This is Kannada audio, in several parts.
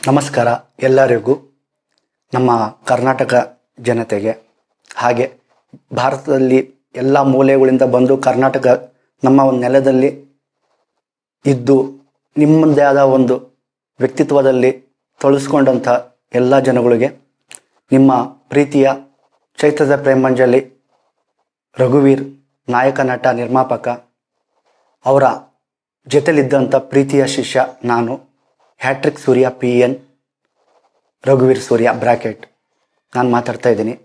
ನಮಸ್ಕಾರ ಎಲ್ಲರಿಗೂ ನಮ್ಮ ಕರ್ನಾಟಕ ಜನತೆಗೆ. ಹಾಗೆ ಭಾರತದಲ್ಲಿ ಎಲ್ಲ ಮೂಲೆಗಳಿಂದ ಬಂದು ಕರ್ನಾಟಕ ನಮ್ಮ ಒಂದು ನೆಲದಲ್ಲಿ ಇದ್ದು ನಿಮ್ಮದೇ ಆದ ಒಂದು ವ್ಯಕ್ತಿತ್ವದಲ್ಲಿ ತೊಳಸ್ಕೊಂಡಂಥ ಎಲ್ಲ ಜನಗಳಿಗೆ ನಿಮ್ಮ ಪ್ರೀತಿಯ ಚೈತ್ರದ ಪ್ರೇಮಾಂಜಲಿ ರಘುವೀರ್ ನಾಯಕ ನಟ ನಿರ್ಮಾಪಕ ಅವರ ಜೊತೆಲಿದ್ದಂಥ ಪ್ರೀತಿಯ ಶಿಷ್ಯ ನಾನು. ಹ್ಯಾಟ್ರಿಕ್ ಸೂರ್ಯ ಪಿ ಎನ್ ರಘುವೀರ್ ಸೂರ್ಯ, ಬ್ರಾಕೆಟ್. ನಾನು ಮಾತಾಡ್ತಾ ಇದ್ದೀನಿ.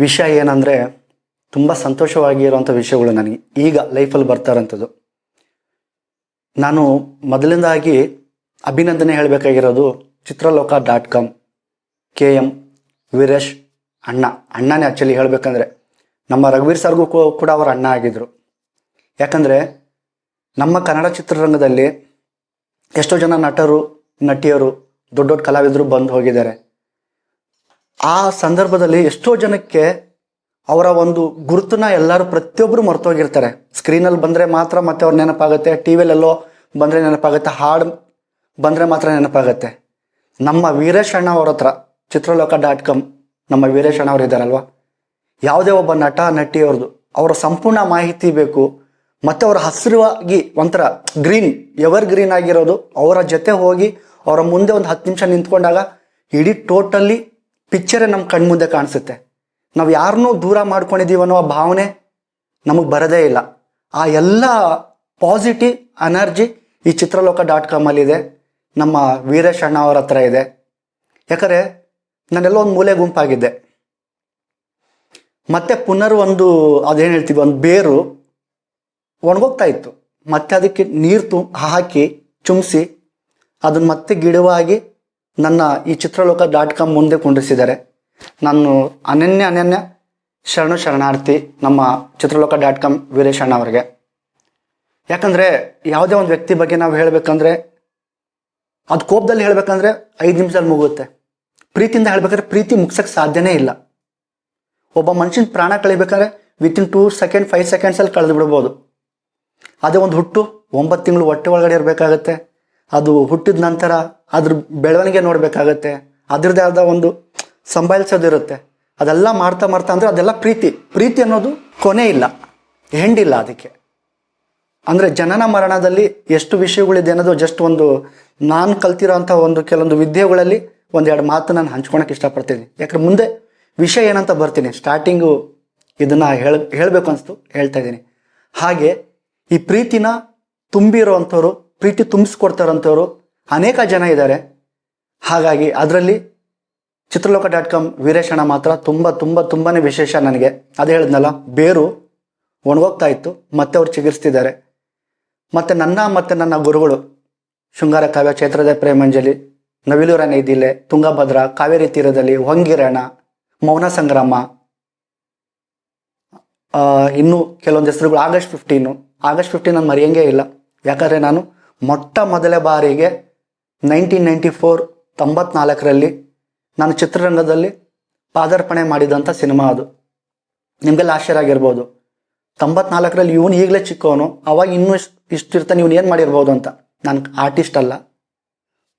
ವಿಷಯ ಏನಂದರೆ, ತುಂಬ ಸಂತೋಷವಾಗಿರುವಂಥ ವಿಷಯಗಳು ನನಗೆ. ಈಗ ಲೈಫಲ್ಲಿ ಬರ್ತಾ ಇರೋಂಥದ್ದು ನಾನು ಮೊದಲಿಂದಾಗಿ ಅಭಿನಂದನೆ ಹೇಳಬೇಕಾಗಿರೋದು Chitraloka dot com K M Veeresh ಅಣ್ಣ. ಅಣ್ಣನೇ ಆ್ಯಕ್ಚುಲಿ ಹೇಳಬೇಕಂದ್ರೆ, ನಮ್ಮ ರಘುವೀರ್ ಸರ್ಗೂ ಕೂಡ ಅವರ ಅಣ್ಣ ಆಗಿದ್ದರು ಯಾಕಂದರೆ, ನಮ್ಮ ಕನ್ನಡ ಚಿತ್ರರಂಗದಲ್ಲಿ ಎಷ್ಟೋ ಜನ ನಟರು, ನಟಿಯರು, ದೊಡ್ಡ ದೊಡ್ಡ ಕಲಾವಿದರು ಬಂದು ಹೋಗಿದ್ದಾರೆ. ಆ ಸಂದರ್ಭದಲ್ಲಿ ಎಷ್ಟೋ ಜನಕ್ಕೆ ಅವರ ಒಂದು ಗುರುತನ್ನ ಎಲ್ಲರೂ ಪ್ರತಿಯೊಬ್ಬರು ಮರ್ತೋಗಿರ್ತಾರೆ. ಸ್ಕ್ರೀನಲ್ಲಿ ಬಂದರೆ ಮಾತ್ರ ಮತ್ತೆ ಅವ್ರ ನೆನಪಾಗುತ್ತೆ, ಟಿ ವಿಲೆಲ್ಲೋ ಬಂದರೆ ನೆನಪಾಗುತ್ತೆ, ಹಾಡು ಬಂದರೆ ಮಾತ್ರ ನೆನಪಾಗುತ್ತೆ. ನಮ್ಮ ವೀರೇಶ್ ಅಣ್ಣ ಅವ್ರ ಹತ್ರ ಚಿತ್ರಲೋಕ ಡಾಟ್ ಕಾಮ್ ನಮ್ಮ ವೀರೇಶ್ ಅಣ್ಣ ಅವ್ರು ಇದ್ದಾರಲ್ವಾ ಯಾವುದೇ ಒಬ್ಬ ನಟ ನಟಿಯವ್ರದ್ದು ಅವರ ಸಂಪೂರ್ಣ ಮಾಹಿತಿ ಬೇಕು. ಮತ್ತೆ ಅವರ ಹಸಿರುವಾಗಿ ಒಂಥರ ಗ್ರೀನ್ ಎವರ್ ಗ್ರೀನ್ ಆಗಿರೋದು. ಅವರ ಜೊತೆ ಹೋಗಿ ಅವರ ಮುಂದೆ ಒಂದು ಹತ್ತು ನಿಮಿಷ ನಿಂತ್ಕೊಂಡಾಗ ಇಡೀ ಟೋಟಲಿ ಪಿಕ್ಚರೇ ನಮ್ಮ ಕಣ್ಮುಂದೆ ಕಾಣಿಸುತ್ತೆ. ನಾವು ಯಾರನ್ನೂ ದೂರ ಮಾಡ್ಕೊಂಡಿದ್ದೀವಿ ಅನ್ನೋ ಆ ಭಾವನೆ ನಮಗೆ ಬರದೇ ಇಲ್ಲ. ಆ ಎಲ್ಲ ಪಾಸಿಟಿವ್ ಎನರ್ಜಿ ಈ ಚಿತ್ರಲೋಕ ಡಾಟ್ ಕಾಮಲ್ಲಿದೆ ನಮ್ಮ ವೀರೇಶ್ ಅಣ್ಣ ಅವರ ಹತ್ರ ಇದೆ. ಯಾಕಂದರೆ ನಾನೆಲ್ಲ ಒಂದು ಮೂಲೆ ಗುಂಪಾಗಿದ್ದೆ. ಮತ್ತೆ ಪುನರ್ ಒಂದು ಅದೇನು ಹೇಳ್ತೀವಿ, ಒಂದು ಬೇರು ಒಣಗೋಗ್ತಾ ಇತ್ತು. ಮತ್ತೆ ಅದಕ್ಕೆ ನೀರು ತು, ಹಾಕಿ ಚುಮ್ಸಿ ಅದನ್ನ ಮತ್ತೆ ಗಿಡವಾಗಿ ನನ್ನ ಈ ಚಿತ್ರಲೋಕ ಡಾಟ್ ಕಾಮ್ ಮುಂದೆ ಕುಂಡಿಸಿದ್ದಾರೆ. ನಾನು ಅನನ್ಯ ಅನನ್ಯ ಶರಣ ಶರಣಾರ್ಥಿ ನಮ್ಮ ಚಿತ್ರಲೋಕ ಡಾಟ್ ಕಾಮ್ ವೀರೇಶಣ್ಣ ಅವರಿಗೆ. ಯಾಕಂದರೆ ಯಾವುದೇ ಒಂದು ವ್ಯಕ್ತಿ ಬಗ್ಗೆ ನಾವು ಹೇಳಬೇಕಂದ್ರೆ, ಅದು ಕೋಪದಲ್ಲಿ ಹೇಳಬೇಕಂದ್ರೆ ಐದು ನಿಮಿಷದಲ್ಲಿ ಮುಗುತ್ತೆ ಪ್ರೀತಿಯಿಂದ ಹೇಳ್ಬೇಕಂದ್ರೆ ಪ್ರೀತಿ ಮುಗ್ಸಕ್ಕೆ ಸಾಧ್ಯನೇ ಇಲ್ಲ. ಒಬ್ಬ ಮನುಷ್ಯನ ಪ್ರಾಣ ಕಳಿಬೇಕಾದ್ರೆ ವಿತಿನ್ ಟೂ ಸೆಕೆಂಡ್ ಫೈವ್ ಸೆಕೆಂಡ್ಸಲ್ಲಿ ಕಳೆದು ಬಿಡ್ಬೋದು. ಅದೇ ಒಂದು ಹುಟ್ಟು, ಒಂಬತ್ತು ತಿಂಗಳು ಹೊಟ್ಟೆ ಒಳಗಡೆ ಇರಬೇಕಾಗತ್ತೆ. ಅದು ಹುಟ್ಟಿದ ನಂತರ ಅದ್ರ ಬೆಳವಣಿಗೆ ನೋಡಬೇಕಾಗತ್ತೆ. ಅದ್ರದ್ದೇ ಆದ ಒಂದು ಸಂಭಾಲಿಸೋದಿರುತ್ತೆ ಅದೆಲ್ಲ ಮಾಡ್ತಾ ಮಾಡ್ತಾ ಅಂದರೆ ಅದೆಲ್ಲ ಪ್ರೀತಿ. ಪ್ರೀತಿ ಅನ್ನೋದು ಕೊನೆ ಇಲ್ಲ. ಹೆಂಡಿಲ್ಲ ಅದಕ್ಕೆ. ಅಂದರೆ ಜನನ ಮರಣದಲ್ಲಿ ಎಷ್ಟು ವಿಷಯಗಳಿದೆ ಅನ್ನೋದು ಜಸ್ಟ್ ಒಂದು ನಾನು ಕಲ್ತಿರೋಂಥ ಒಂದು ಕೆಲವೊಂದು ವಿದ್ಯೆಗಳಲ್ಲಿ ಒಂದೆರಡು ಮಾತು ನಾನು ಹಂಚ್ಕೊಳಕ್ಕೆ ಇಷ್ಟಪಡ್ತೀನಿ. ಯಾಕಂದ್ರೆ ಮುಂದೆ ವಿಷಯ ಏನಂತ ಬರ್ತೀನಿ. ಸ್ಟಾರ್ಟಿಂಗು ಇದನ್ನು ಹೇಳ, ಹೇಳಬೇಕು ಅನಿಸ್ತು, ಹೇಳ್ತಾ ಇದ್ದೀನಿ. ಹಾಗೆ ಈ ಪ್ರೀತಿನ ತುಂಬಿರೋವಂಥವ್ರು, ಪ್ರೀತಿ ತುಂಬಿಸ್ಕೊಡ್ತಾರಂಥವ್ರು ಅನೇಕ ಜನ ಇದ್ದಾರೆ. ಹಾಗಾಗಿ ಅದರಲ್ಲಿ ಚಿತ್ರಲೋಕ ಡಾಟ್ ಕಾಮ್ ವೀರೇಶಣ್ಣ ಮಾತ್ರ ತುಂಬ ತುಂಬ ತುಂಬಾ ವಿಶೇಷ ನನಗೆ. ಅದು ಹೇಳಿದ್ನಲ್ಲ, ಬೇರು ಒಣಗೋಗ್ತಾ ಇತ್ತು, ಮತ್ತೆ ಅವ್ರು ಚಿಕಿತ್ಸಿದ್ದಾರೆ ಮತ್ತೆ ನನ್ನ ಮತ್ತೆ ನನ್ನ ಗುರುಗಳು, ಶೃಂಗಾರ ಕಾವ್ಯ ಕ್ಷೇತ್ರದ ಪ್ರೇಮಾಂಜಲಿ, ನವಿಲೂರ ನೈದಿಲೆ, ತುಂಗಭದ್ರಾ, ಕಾವೇರಿ ತೀರದಲ್ಲಿ ಹೊಂಗಿರಣ ಮೌನ ಸಂಗ್ರಾಮ ಇನ್ನೂ ಇನ್ನು ಕೆಲವೊಂದು ಹೆಸರುಗಳು ಆಗಸ್ಟ್ ಫಿಫ್ಟೀನು ಆಗಸ್ಟ್ ಫಿಫ್ಟೀನ್ ನಾನು ಮರೆಯಂಗೇ ಇಲ್ಲ. ಯಾಕಂದರೆ ನಾನು ಮೊಟ್ಟ ಮೊದಲ ಬಾರಿಗೆ ನೈನ್ಟೀನ್ ನೈಂಟಿ ಫೋರ್ ತೊಂಬತ್ನಾಲ್ಕರಲ್ಲಿ ನಾನು ಚಿತ್ರರಂಗದಲ್ಲಿ ಪಾದಾರ್ಪಣೆ ಮಾಡಿದಂಥ ಸಿನಿಮಾ ಅದು. ನಿಮಗೆಲ್ಲ ಆಗಿರ್ಬೋದು ತೊಂಬತ್ನಾಲ್ಕರಲ್ಲಿ ಇವನು ಈಗಲೇ ಚಿಕ್ಕವನು, ಅವಾಗ ಇನ್ನೂ ಇಷ್ಟು ಇರ್ತಾನೆ ಇವನು ಏನು ಮಾಡಿರ್ಬೋದು ಅಂತ. ನಾನು ಆರ್ಟಿಸ್ಟ್ ಅಲ್ಲ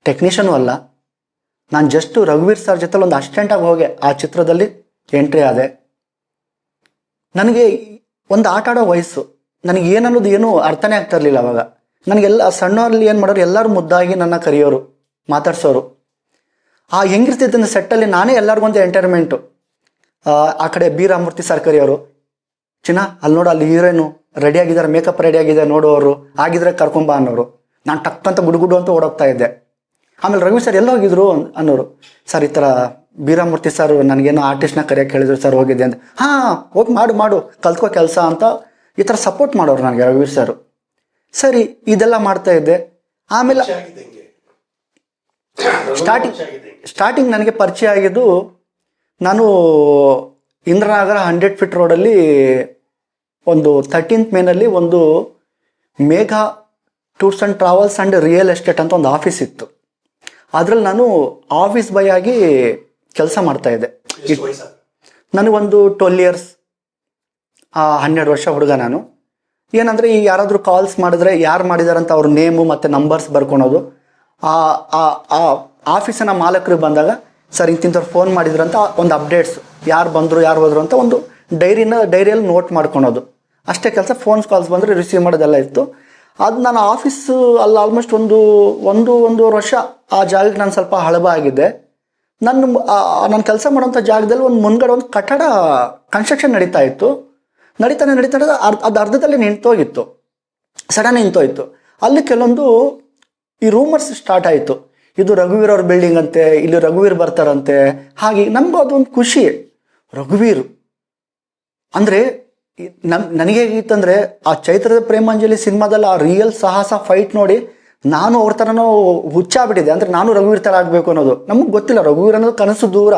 ಟೆಕ್ನಿಷಿಯನು ಅಲ್ಲ. ನಾನು ಜಸ್ಟ್ ರಘುವೀರ್ ಸರ್ ಜೊತೆ ಒಂದು ಅಸ್ಟೆಂಟಾಗಿ ಹೋಗಿ. ಆ ಚಿತ್ರದಲ್ಲಿ ಎಂಟ್ರಿ ಆದೆ. ನನಗೆ ಒಂದು ಆಟ ಆಡೋ ವಯಸ್ಸು. ನನಗೆ ಏನನ್ನೋದು ಏನೂ ಅರ್ಥನೇ ಆಗ್ತಾ ಇರಲಿಲ್ಲ ಅವಾಗ. ನನಗೆಲ್ಲ ಸಣ್ಣವರಲ್ಲಿ ಏನು ಮಾಡೋರು ಎಲ್ಲರೂ ಮುದ್ದಾಗಿ ನನ್ನ ಕರೆಯೋರು, ಮಾತಾಡ್ಸೋರು. ಆ ಹೆಂಗಿರ್ತಿದ್ದ ಸೆಟ್ಟಲ್ಲಿ ನಾನೇ ಎಲ್ಲರಿಗೊಂದು ಎಂಟರ್ಟೈನ್ಮೆಂಟು ಆ ಕಡೆ ಬಿ ರಾಮಮೂರ್ತಿ ಸರ್ ಕರೆಯೋರು, ಚಿನ್ನ, ಅಲ್ಲಿ ನೋಡು, ಅಲ್ಲಿ ರೆಡಿ ಆಗಿದ್ದಾರೆ ಮೇಕಪ್ ರೆಡಿ ಆಗಿದೆ ನೋಡೋರು ಆಗಿದ್ರೆ ಕರ್ಕೊಂಬ ಅನ್ನೋರು. ನಾನು ಟಕ್ ಅಂತ ಗುಡುಗುಡು ಅಂತ ಓಡೋಗ್ತಾ ಇದ್ದೆ. ಆಮೇಲೆ ರವಿ ಸರ್ ಎಲ್ಲ ಹೋಗಿದ್ರು ಅನ್ನೋರು. ಸರ್ ಈ ಥರ ಬೀರಾಮೂರ್ತಿ ಸರ್ ನನಗೇನೋ ಆರ್ಟಿಸ್ಟ್ನ ಕರೆಯೋಕೆ ಹೇಳಿದ್ರು ಸರ್ ಹೋಗಿದ್ದೆ ಅಂತ. ಹಾಂ, ಹೋಗಿ ಮಾಡು ಮಾಡು, ಕಲ್ತ್ಕೋ ಕೆಲಸ ಅಂತ ಈ ಥರ ಸಪೋರ್ಟ್ ಮಾಡೋರು ನನಗೆ ರಘುವೀರ್ ಸರ್. ಸರಿ ಇದೆಲ್ಲ ಮಾಡ್ತಾ ಇದ್ದೆ. ಆಮೇಲೆ ಸ್ಟಾರ್ಟಿಂಗ್ ಸ್ಟಾರ್ಟಿಂಗ್ ನನಗೆ ಪರಿಚಯ ಆಗಿದ್ದು ನಾನು ಇಂದ್ರನಗರ ಹಂಡ್ರೆಡ್ ಫೀಟ್ ರೋಡಲ್ಲಿ ಒಂದು ಥರ್ಟೀನ್ತ್ ಮೇನಲ್ಲಿ ಒಂದು Megha tours and travels and real estate ಅಂತ ಒಂದು ಆಫೀಸ್ ಇತ್ತು. ಅದರಲ್ಲಿ ನಾನು ಆಫೀಸ್ ಬೈ ಆಗಿ ಕೆಲಸ ಮಾಡ್ತಾ ಇದ್ದೆ. ನನಗೊಂದು ಟ್ವೆಲ್ ಇಯರ್ಸ್ ಹನ್ನೆರಡು ವರ್ಷ ಹುಡುಗ ನಾನು. ಏನಂದರೆ ಈ ಯಾರಾದರೂ ಕಾಲ್ಸ್ ಮಾಡಿದ್ರೆ ಯಾರು ಮಾಡಿದಾರಂತ ಅವ್ರ ನೇಮು ಮತ್ತು ನಂಬರ್ಸ್ ಬರ್ಕೊಳೋದು. ಆ, ಆ- ಆ ಆಫೀಸಿನ ಮಾಲಕರು ಬಂದಾಗ, ಸರ್, ಇಂತಿಂಥವ್ರು ಫೋನ್ ಮಾಡಿದ್ರಂತ ಒಂದು ಅಪ್ಡೇಟ್ಸ್ ಯಾರು ಬಂದರು, ಯಾರು ಹೋದ್ರು ಅಂತ ಒಂದು ಡೈರಿನ ಡೈರಿಯಲ್ಲಿ ನೋಟ್ ಮಾಡ್ಕೊಳೋದು. ಅಷ್ಟೇ ಕೆಲಸ ಫೋನ್ಸ್ ಕಾಲ್ಸ್ ಬಂದರೆ ರಿಸೀವ್ ಮಾಡೋದೆಲ್ಲ ಇತ್ತು. ಅದು ನಾನು ಆಫೀಸು ಅಲ್ಲಿ ಆಲ್ಮೋಸ್ಟ್ ಒಂದು ಒಂದು, ಒಂದೂವರೆ ವರ್ಷ ಆ ಜಾಗಕ್ಕೆ ನಾನು ಸ್ವಲ್ಪ ಹಳಬ ಆಗಿದ್ದೆ. ನನ್ನ ನಾನು ಕೆಲಸ ಮಾಡೋಂಥ ಜಾಗದಲ್ಲಿ ಒಂದು ಮುಂದ್ಗಡೆ ಒಂದು ಕಟ್ಟಡ ಕನ್ಸ್ಟ್ರಕ್ಷನ್ ನಡೀತಾ ಇತ್ತು. ನಡೀತಾನೆ ನಡೀತಾನೆ ಅರ್ಧ ಅದು ಅರ್ಧದಲ್ಲಿ ನಿಂತೋಗಿತ್ತು. ಸಡನ್ ನಿಂತೋಯ್ತು ಅಲ್ಲಿ ಕೆಲವೊಂದು ಈ ರೂಮರ್ಸ್ ಸ್ಟಾರ್ಟ್ ಆಯಿತು. ಇದು ರಘುವೀರ್ ಅವ್ರ ಬಿಲ್ಡಿಂಗ್ ಅಂತೆ, ಇಲ್ಲಿ ರಘುವೀರ್ ಬರ್ತಾರಂತೆ. ಹಾಗೆ ನಮಗೂ ಅದೊಂದು ಖುಷಿ. ರಘುವೀರ್, ಅಂದರೆ ನಮ್ ನನಗೆ ಹೇಗಿತ್ತಂದ್ರೆ ಆ ಚೈತ್ರದ ಪ್ರೇಮಾಂಜಲಿ ಸಿನಿಮಾದಲ್ಲಿ ಆ ರಿಯಲ್ ಸಾಹಸ ಫೈಟ್ ನೋಡಿ ನಾನು ಅವ್ರ ಥರನೂ ಹುಚ್ಚಾಗ್ಬಿಟ್ಟಿದೆ ಅಂದರೆ ನಾನು ರಘುವೀರ್ ಥರ ಆಗಬೇಕು ಅನ್ನೋದು. ನಮಗೆ ಗೊತ್ತಿಲ್ಲ, ರಘುವೀರ್ ಅನ್ನೋದು ಕನಸು ದೂರ.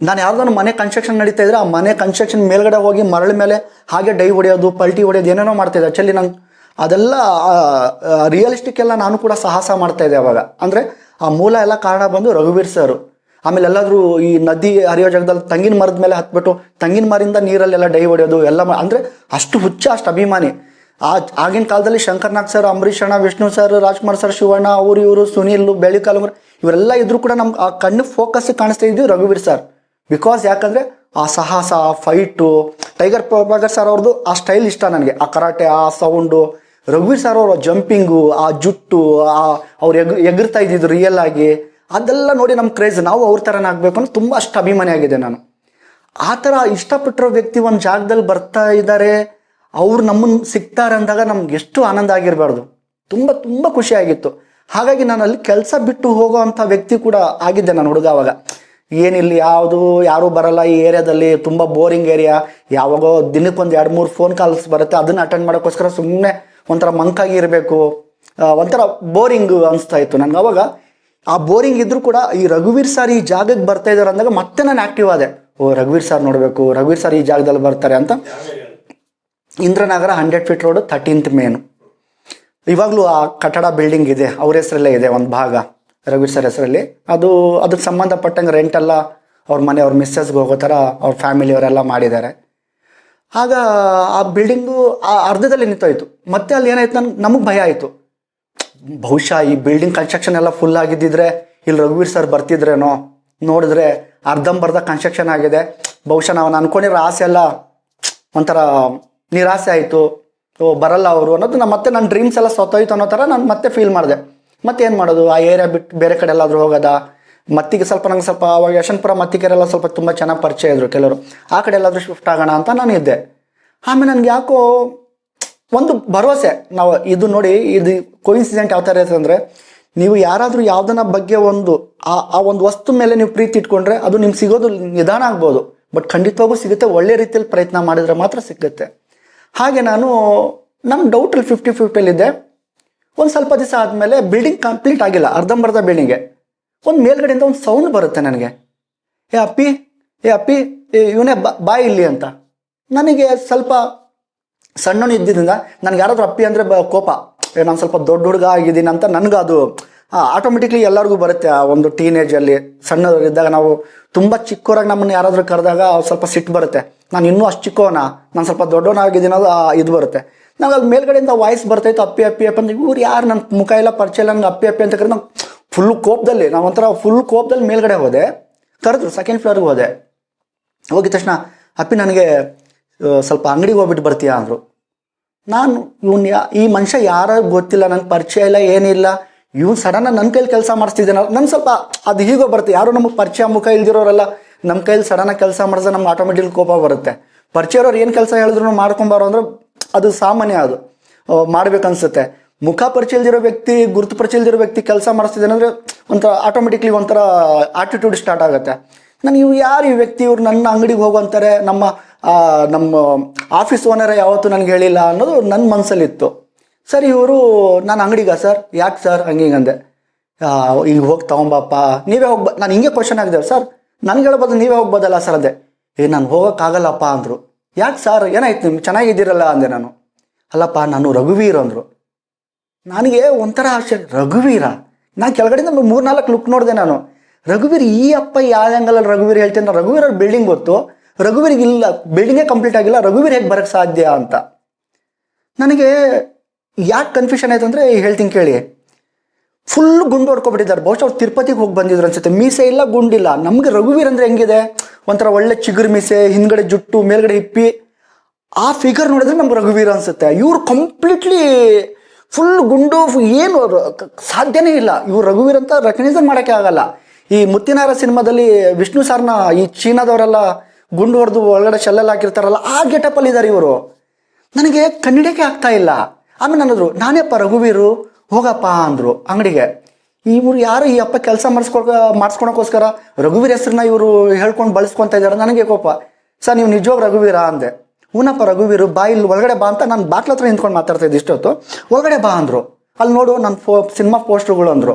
ನಾನು ಯಾರ್ದಾನು ಮನೆ ಕನ್ಸ್ಟ್ರಕ್ಷನ್ ನಡೀತಾ ಇದ್ರೆ ಆ ಮನೆ ಕನ್ಸ್ಟ್ರಕ್ಷನ್ ಮೇಲ್ಗಡೆ ಹೋಗಿ ಮರಳ ಮೇಲೆ ಹಾಗೆ ಡೈ ಹೊಡೆಯೋದು, ಪಲ್ಟಿ ಹೊಡೆಯೋದು ಏನೇನೋ ಮಾಡ್ತಾ ಇದ್ದೆ. ಆಕ್ಚುಲಿ ನಂಗೆ ಅದೆಲ್ಲ ರಿಯಲಿಸ್ಟಿಕ್ ಎಲ್ಲ ನಾನು ಕೂಡ ಸಾಹಸ ಮಾಡ್ತಾ ಇದ್ದೆ ಅವಾಗ. ಅಂದರೆ ಆ ಮೂಲ ಎಲ್ಲ ಕಾರಣ ಬಂದು ರಘುವೀರ್ ಸರ್ ಆಮೇಲೆ ಎಲ್ಲಾದರೂ ಈ ನದಿ ಹರಿಯೋ ಜಾಗದಲ್ಲಿ ತಂಗಿನ ಮರದ ಮೇಲೆ ಹತ್ಬಿಟ್ಟು ತಂಗಿನ ಮರದಿಂದ ನೀರಲ್ಲೆಲ್ಲ ಡೈ ಹೊಡೆಯೋದು, ಎಲ್ಲ ಅಂದರೆ ಅಷ್ಟು ಹುಚ್ಚ, ಅಷ್ಟು ಅಭಿಮಾನಿ. ಆ, ಆಗಿನ ಕಾಲದಲ್ಲಿ ಶಂಕರ್ನಾಗ್ ಸರ್ ಅಂಬರೀಷ್ ಅಣ್ಣ, ವಿಷ್ಣು ಸರ್ ರಾಜ್ಕುಮಾರ್ ಸರ್ ಶಿವಣ್ಣ, ಅವರು ಇವರು, ಸುನೀಲ್ ಬೆಳಿಕಾಲಮರ್ ಇವರೆಲ್ಲ ಇದ್ರು ಕೂಡ ನಮ್ಗೆ ಆ ಕಣ್ಣು ಫೋಕಸ್ ಕಾಣಿಸ್ತಾ ಇದ್ದೀವಿ ರಘುವೀರ್ ಸರ್ ಬಿಕಾಸ್ ಯಾಕಂದ್ರೆ ಆ ಸಾಹಸ, ಆ ಫೈಟು ಟೈಗರ್ ಪ್ರಭಾಕರ್ ಸರ್ ಅವ್ರದ್ದು ಆ ಸ್ಟೈಲ್ ಇಷ್ಟ ನನಗೆ. ಆ ಕರಾಟೆ, ಆ ಸೌಂಡು ರಘುವೀರ್ ಸರ್ ಅವರ ಜಂಪಿಂಗು ಆ ಜುಟ್ಟು, ಆ ಅವ್ರು ಎಗ್, ಎಗರ್ತಾ ಇದ್ದಿದ್ದು ರಿಯಲ್ ಆಗಿ, ಅದೆಲ್ಲ ನೋಡಿ ನಮ್ಮ ಕ್ರೇಜ್ ನಾವು ಅವ್ರ ಥರನೇ ಆಗಬೇಕು ಅಂತ ತುಂಬ ಅಷ್ಟು ಅಭಿಮಾನಿ ಆಗಿದೆ ನಾನು. ಆ ಥರ ಇಷ್ಟಪಟ್ಟಿರೋ ವ್ಯಕ್ತಿ ಒಂದು ಜಾಗದಲ್ಲಿ ಬರ್ತಾ ಇದ್ದಾರೆ ಅವ್ರು ನಮ್ಮನ್ನು ಸಿಗ್ತಾರೆ ಅಂದಾಗ ನಮ್ಗೆ ಎಷ್ಟು ಆನಂದ ಆಗಿರಬಾರ್ದು. ತುಂಬ ತುಂಬ ಖುಷಿಯಾಗಿತ್ತು ಹಾಗಾಗಿ ನಾನು ಅಲ್ಲಿ ಕೆಲಸ ಬಿಟ್ಟು ಹೋಗೋ ಅಂಥ ವ್ಯಕ್ತಿ ಕೂಡ ಆಗಿದ್ದೆ ನಾನು ಹುಡುಗ ಅವಾಗ. ಏನಿಲ್ಲ ಯಾವುದು, ಯಾರೂ ಬರಲ್ಲ, ಈ ಏರಿಯಾದಲ್ಲಿ ತುಂಬ ಬೋರಿಂಗ್ ಏರಿಯಾ. ಯಾವಾಗೋ ದಿನಕ್ಕೊಂದು ಎರಡು, ಮೂರು ಫೋನ್ ಕಾಲ್ಸ್ ಬರುತ್ತೆ, ಅದನ್ನು ಅಟೆಂಡ್ ಮಾಡೋಕ್ಕೋಸ್ಕರ ಸುಮ್ಮನೆ ಒಂಥರ ಮಂಕಾಗಿ ಇರಬೇಕು. ಒಂಥರ ಬೋರಿಂಗ್ ಅನಿಸ್ತಾ ಇತ್ತು ನನಗೆ ಅವಾಗ. ಆ ಬೋರಿಂಗ್ ಇದ್ದರೂ ಕೂಡ ಈ ರಘುವೀರ್ ಸರ್ ಈ ಜಾಗಕ್ಕೆ ಬರ್ತಾ ಇದ್ದಾರೆ ಅಂದಾಗ ಮತ್ತೆ ನಾನು ಆಕ್ಟಿವ್ ಆದೆ. ಓ, ರಘುವೀರ್ ಸರ್ ನೋಡಬೇಕು, ರಘುವೀರ್ ಸರ್ ಈ ಜಾಗದಲ್ಲಿ ಬರ್ತಾರೆ ಅಂತ. Indiranagar hundred feet road thirteenth main ಇವಾಗಲೂ ಆ ಕಟ್ಟಡ ಬಿಲ್ಡಿಂಗ್ ಇದೆ, ಅವ್ರ ಹೆಸರಲ್ಲೇ ಇದೆ ಒಂದು ಭಾಗ. ರಘುವೀರ್ ಸರ್ ಹೆಸರಲ್ಲಿ. ಅದು ಅದಕ್ಕೆ ಸಂಬಂಧಪಟ್ಟಂಗೆ ರೆಂಟ್ ಎಲ್ಲ ಅವ್ರ ಮನೆ, ಅವ್ರ ಮಿಸ್ಸಸ್ಗೆ ಹೋಗೋ ಥರ ಅವ್ರ ಫ್ಯಾಮಿಲಿಯವರೆಲ್ಲ ಮಾಡಿದ್ದಾರೆ. ಆಗ ಆ ಬಿಲ್ಡಿಂಗು ಆ ಅರ್ಧದಲ್ಲಿ ನಿಂತೋಯ್ತು. ಮತ್ತೆ ಅಲ್ಲಿ ಏನಾಯ್ತು ನನ್ಗೆ ನಮಗೆ ಭಯ ಆಯಿತು. ಬಹುಶಃ ಈ ಬಿಲ್ಡಿಂಗ್ ಕನ್ಸ್ಟ್ರಕ್ಷನ್ ಎಲ್ಲ ಫುಲ್ ಆಗಿದ್ದಿದ್ರೆ, ಇಲ್ಲಿ ರಘುವೀರ್ ಸರ್ ಬರ್ತಿದ್ರೇನೋ, ನೋಡಿದ್ರೆ ಅರ್ಧಂಬರ್ಧ ಕನ್ಸ್ಟ್ರಕ್ಷನ್ ಆಗಿದೆ. ಬಹುಶಃ ನಾವು ಅನ್ಕೊಂಡಿರೋ ಆಸೆ ಎಲ್ಲ ಒಂಥರ ನಿರಾಸೆ ಆಯಿತು. ಓ, ಬರಲ್ಲ ಅವರು ಅನ್ನೋದು ನಾನು, ಮತ್ತೆ ನನ್ನ ಡ್ರೀಮ್ಸ್ ಎಲ್ಲ ಸತ್ತೋಯ್ತು ಅನ್ನೋ ಥರ ನಾನು ಮತ್ತೆ ಫೀಲ್ ಮಾಡಿದೆ. ಮತ್ತೆ ಏನು ಮಾಡೋದು? ಆ ಏರಿಯಾ ಬಿಟ್ಟು ಬೇರೆ ಕಡೆ ಎಲ್ಲಾದರೂ ಹೋಗೋದಾ? ಮತ್ತಿಗೆ ಸ್ವಲ್ಪ ನಂಗೆ ಸ್ವಲ್ಪ ಅವಾಗ ಯಶವಂತಪುರ ಮತ್ತಿಗೆರೆಲ್ಲ ಸ್ವಲ್ಪ ತುಂಬ ಚೆನ್ನಾಗಿ ಪರಿಚಯ ಇದ್ರು ಕೆಲವರು. ಆ ಕಡೆ ಎಲ್ಲಾದರೂ ಶಿಫ್ಟ್ ಆಗೋಣ ಅಂತ ನಾನು ಇದ್ದೆ. ಆಮೇಲೆ ನನಗೆ ಯಾಕೋ ಒಂದು ಭರವಸೆ. ನಾವು ಇದು ನೋಡಿ, ಇದು ಕೋಇನ್ಸಿಡೆಂಟ್ ಯಾವ ಥರ ಇರುತ್ತೆ ಅಂದರೆ, ನೀವು ಯಾರಾದರೂ ಯಾವುದನ್ನ ಬಗ್ಗೆ ಒಂದು, ಆ ಆ ಒಂದು ವಸ್ತು ಮೇಲೆ ನೀವು ಪ್ರೀತಿ ಇಟ್ಕೊಂಡ್ರೆ ಅದು ನಿಮ್ಗೆ ಸಿಗೋದು ನಿಧಾನ ಆಗ್ಬೋದು. ಬಟ್ ಖಂಡಿತವಾಗೂ ಸಿಗುತ್ತೆ, ಒಳ್ಳೆ ರೀತಿಯಲ್ಲಿ ಪ್ರಯತ್ನ ಮಾಡಿದ್ರೆ ಮಾತ್ರ ಸಿಗುತ್ತೆ. ಹಾಗೆ ನಾನು ನಮ್ಮ ಡೌಟಲ್ಲಿ ಫಿಫ್ಟಿ ಫಿಫ್ಟಿಯಲ್ಲಿದ್ದೆ ಒಂದು ಸ್ವಲ್ಪ ದಿವಸ ಆದಮೇಲೆ ಬಿಲ್ಡಿಂಗ್ ಕಂಪ್ಲೀಟ್ ಆಗಿಲ್ಲ, ಅರ್ಧಂಬರ್ಧ ಬಿಲ್ಡಿಂಗೆ ಒಂದು ಮೇಲ್ಗಡೆಯಿಂದ ಒಂದು ಸೌಂಡ್ ಬರುತ್ತೆ ನನಗೆ. ಏ ಅಪ್ಪಿ ಏ ಅಪ್ಪಿ ಇವನೇ ಬಾಯ್ ಇಲ್ಲಿ ಅಂತ. ನನಗೆ ಸ್ವಲ್ಪ ಸಣ್ಣನು ಇದ್ದಿದ್ದರಿಂದ ನನಗೆ ಯಾರಾದರೂ ಅಪ್ಪಿ ಅಂದರೆ ಕೋಪ. ನಾನು ಸ್ವಲ್ಪ ದೊಡ್ಡ ಹುಡುಗ ಆಗಿದ್ದೀನಿ ಅಂತ ನನಗೆ ಅದು ಆಟೋಮೆಟಿಕ್ಲಿ ಎಲ್ಲರಿಗೂ ಬರುತ್ತೆ ಆ ಒಂದು ಟೀನೇಜಲ್ಲಿ ಸಣ್ಣವರಿದ್ದಾಗ ನಾವು ತುಂಬ ಚಿಕ್ಕವರಾಗಿ ನಮ್ಮನ್ನು ಯಾರಾದರೂ ಕರೆದಾಗ ಸ್ವಲ್ಪ ಸಿಟ್ಟು ಬರುತ್ತೆ. ನಾನು ಇನ್ನೂ ಅಷ್ಟು ಚಿಕ್ಕವನ ನಾನು ಸ್ವಲ್ಪ ದೊಡ್ಡವನಾಗಿದ್ದೀನಿ ಇದು ಬರುತ್ತೆ. ನಂಗೆ ಅದು ಮೇಲ್ಗಡೆಯಿಂದ ವಾಯ್ಸ್ ಬರ್ತಾಯಿತ್ತು ಅಪ್ಪಿ ಅಪ್ಪಿ, ಅಪ್ಪ ಅಂದ್ರೆ ಇವ್ರು ಯಾರು ನನ್ನ ಮುಖ ಎಲ್ಲ ಪರಿಚಯ ಇಲ್ಲ, ನಂಗೆ ಅಪ್ಪಿ ಅಪ್ಪಿ ಅಂತ ಕರೆದು ನಂಗೆ ಫುಲ್ ಕೋಪದಲ್ಲಿ, ನಾವು ಒಂಥರ ಫುಲ್ ಕೋಪದಲ್ಲಿ ಮೇಲ್ಗಡೆ ಹೋದೆ. ಕರೆದ್ರು ಸೆಕೆಂಡ್ ಫ್ಲೋರ್ಗೆ ಹೋದೆ. ಹೋಗಿದ ತಕ್ಷಣ, ಅಪ್ಪಿ, ನನಗೆ ಸ್ವಲ್ಪ ಅಂಗಡಿಗೆ ಹೋಗ್ಬಿಟ್ಟು ಬರ್ತೀಯಾ? ಅಂದರು. ನಾನು ಇವನು ಈ ಮನುಷ್ಯ ಯಾರು ಗೊತ್ತಿಲ್ಲ, ನನಗೆ ಪರಿಚಯ ಇಲ್ಲ, ಏನಿಲ್ಲ. ಇವ್ನು ಸಡನ್ನ ನನ್ನ ಕೈಲಿ ಕೆಲಸ ಮಾಡಿಸ್ತಿದ್ದೇನೆ. ನನ್ನ ಸ್ವಲ್ಪ ಅದು ಹೀಗೋ ಬರುತ್ತೆ. ಯಾರು ನಮಗೆ ಪರಿಚಯ, ಮುಖ ಇಲ್ದಿರೋರೆಲ್ಲ ನಮ್ಮ ಕೈಲಿ ಸಡನ್ನಾಗಿ ಕೆಲಸ ಮಾಡಿದ್ರೆ ನಮ್ಗೆ ಆಟೋಮೆಟಿಕ್ ಕೋಪ ಬರುತ್ತೆ. ಪರಿಚಯ ಇರೋರು ಏನು ಕೆಲಸ ಹೇಳಿದ್ರು ಮಾಡ್ಕೊಂಬಾರೋ ಅಂದ್ರೆ ಅದು ಸಾಮಾನ್ಯ ಅದು. ಮಾಡ್ಬೇಕನ್ಸುತ್ತೆ. ಮುಖ ಪರಿಚಯಲ್ದಿರೋ ವ್ಯಕ್ತಿ ಗುರುತು ಪರಿಚಯಲ್ದಿರೋ ವ್ಯಕ್ತಿ ಕೆಲಸ ಮಾಡಿಸ್ತಿದ್ದಾನೆ ಅಂದರೆ ಒಂಥರ ಆಟೋಮೆಟಿಕ್ಲಿ ಒಂಥರ ಆಟಿಟ್ಯೂಡ್ ಸ್ಟಾರ್ಟ್ ಆಗುತ್ತೆ. ನಾನು ಇವು ಯಾರು ಈ ವ್ಯಕ್ತಿ ಇವ್ರು ನನ್ನ ಅಂಗಡಿಗೆ ಹೋಗುವಂತಾರೆ? ನಮ್ಮ ನಮ್ಮ ಆಫೀಸ್ ಓನರ್ ಯಾವತ್ತೂ ನನಗೆ ಹೇಳಿಲ್ಲ ಅನ್ನೋದು ನನ್ನ ಮನಸ್ಸಲ್ಲಿತ್ತು ಸರ್ ಇವರು ನಾನು ಅಂಗಡಿಗ ಸರ್? ಯಾಕೆ ಸರ್? ಹಂಗೆ ಹಿಂಗಂದೆ ಅಂದೆ. ಆ, ಈಗ ಹೋಗಿ ತಗೊಂಬಪ್ಪ. ನೀವೇ ಹೋಗ್ಬ ನಾನು ಹಿಂಗೆ ಕ್ವಶನ್ ಆಗಿದ್ದೇವೆ ಸರ್ ನನಗೆ ಹೇಳ್ಬೋದು ನೀವೇ ಹೋಗ್ಬೋದಲ್ಲ ಸರ್? ಅದೇ. ಏ ನಾನು ಹೋಗೋಕ್ಕಾಗಲ್ಲಪ್ಪ ಅಂದರು. ಯಾಕೆ ಸರ್, ಏನಾಯ್ತು? ನಿಮ್ಗೆ ಚೆನ್ನಾಗಿದ್ದೀರಲ್ಲ ಅಂದೆ ನಾನು. ಅಲ್ಲಪ್ಪ, ನಾನು ರಘುವೀರ್ ಅಂದರು. ನನಗೆ ಒಂಥರ ಆಶ್ಚರ್ಯ. ರಘುವೀರ? ನಾನು ಕೆಳಗಡೆಯಿಂದ ಮೂರ್ನಾಲ್ಕು ಲುಕ್ ನೋಡಿದೆ ನಾನು. ರಘುವೀರ್, ಈ ಅಪ್ಪ ಯಾವ ಆ್ಯಂಗಲಲ್ಲಿ ರಘುವೀರ್ ಹೇಳ್ತೀನಿ ರಘುವೀರ್ ಅವ್ರ ಬಿಲ್ಡಿಂಗ್ ಗೊತ್ತು. ರಘುವೀರ್ಗೆ ಇಲ್ಲ ಬಿಲ್ಡಿಂಗೇ ಕಂಪ್ಲೀಟ್ ಆಗಿಲ್ಲ, ರಘುವೀರ್ ಹೇಗೆ ಬರೋಕ್ಕೆ ಸಾಧ್ಯ ಅಂತ. ನನಗೆ ಯಾಕೆ ಕನ್ಫ್ಯೂಷನ್ ಆಯ್ತು ಅಂದರೆ ಹೇಳ್ತೀನಿ ಕೇಳಿ. ಫುಲ್ ಗುಂಡು ಹೊಡ್ಕೊಬಿಟ್ಟಿದ್ದಾರೆ. ಬಹುಶಃ ಅವ್ರು ತಿರುಪತಿಗೆ ಹೋಗಿ ಬಂದಿದ್ರು ಅನ್ಸುತ್ತೆ. ಮೀಸೆ ಇಲ್ಲ, ಗುಂಡಿಲ್ಲ. ನಮ್ಗೆ ರಘುವೀರ್ ಅಂದ್ರೆ ಹೆಂಗಿದೆ? ಒಂಥರ ಒಳ್ಳೆ ಚಿಗುರು ಮೀಸೆ, ಹಿಂದ್ಗಡೆ ಜುಟ್ಟು, ಮೇಲ್ಗಡೆ ಹಿಪ್ಪಿ. ಆ ಫಿಗರ್ ನೋಡಿದ್ರೆ ನಮ್ಗೆ ರಘುವೀರ್ ಅನ್ಸುತ್ತೆ. ಇವ್ರು ಕಂಪ್ಲೀಟ್ಲಿ ಫುಲ್ ಗುಂಡು ಏನು ಸಾಧ್ಯನೇ ಇಲ್ಲ. ಇವ್ರು ರಘುವೀರ್ ಅಂತ ರೆಕಗ್ನೈಸ್ ಮಾಡೋಕ್ಕೆ ಆಗಲ್ಲ. ಈ ಮುತ್ತಿನಾರ ಸಿನಿಮಾದಲ್ಲಿ ವಿಷ್ಣು ಸಾರ್ನ, ಈ ಚೀನಾದವರೆಲ್ಲ ಗುಂಡು ಹೊಡೆದು ಒಳಗಡೆ ಶೆಲ್ಲೆಲ್ಲ ಹಾಕಿರ್ತಾರಲ್ಲ, ಆ ಗೆಟಪಲ್ಲಿ ಇದ್ದಾರೆ ಇವರು. ನನಗೆ ಕನ್ನಡಕ್ಕೆ ಆಗ್ತಾ ಇಲ್ಲ. ಆಮೇಲೆ ನನ್ನದ್ರು ನಾನೇಪ್ಪ ರಘುವೀರು? ಹೋಗಪ್ಪ ಅಂದ್ರು ಅಂಗಡಿಗೆ. ಇವ್ರು ಯಾರು ಈ ಅಪ್ಪ ಕೆಲಸ ಮಾಡಿಸ್ಕೊ ಮಾಡಿಸ್ಕೊಳಕ್ಕೋಸ್ಕರ ರಘುವೀರ್ ಹೆಸರನ್ನ ಇವರು ಹೇಳ್ಕೊಂಡು ಬಳಸ್ಕೊಂತ ಇದ್ದಾರೆ ನನಗೆ ಕೋಪ. ಸರ್, ನೀವು ನಿಜವಾಗ ರಘುವೀರ ಅಂದೆ. ಹೂನಪ್ಪ, ರಘುವೀರು, ಬಾ ಇಲ್ಲಿ ಒಳಗಡೆ ಬಾ ಅಂತ ನಾನು ಬಾಟ್ಲ ಹತ್ರ ನಿಂತ್ಕೊಂಡು ಮಾತಾಡ್ತಾ ಇದ್ದೆ ಇಷ್ಟೊತ್ತು. ಒಳಗಡೆ ಬಾ ಅಂದ್ರು. ಅಲ್ಲಿ ನೋಡು ನನ್ನ ಫೋ, ಸಿನಿಮಾ ಪೋಸ್ಟ್ರುಗಳು ಅಂದ್ರು.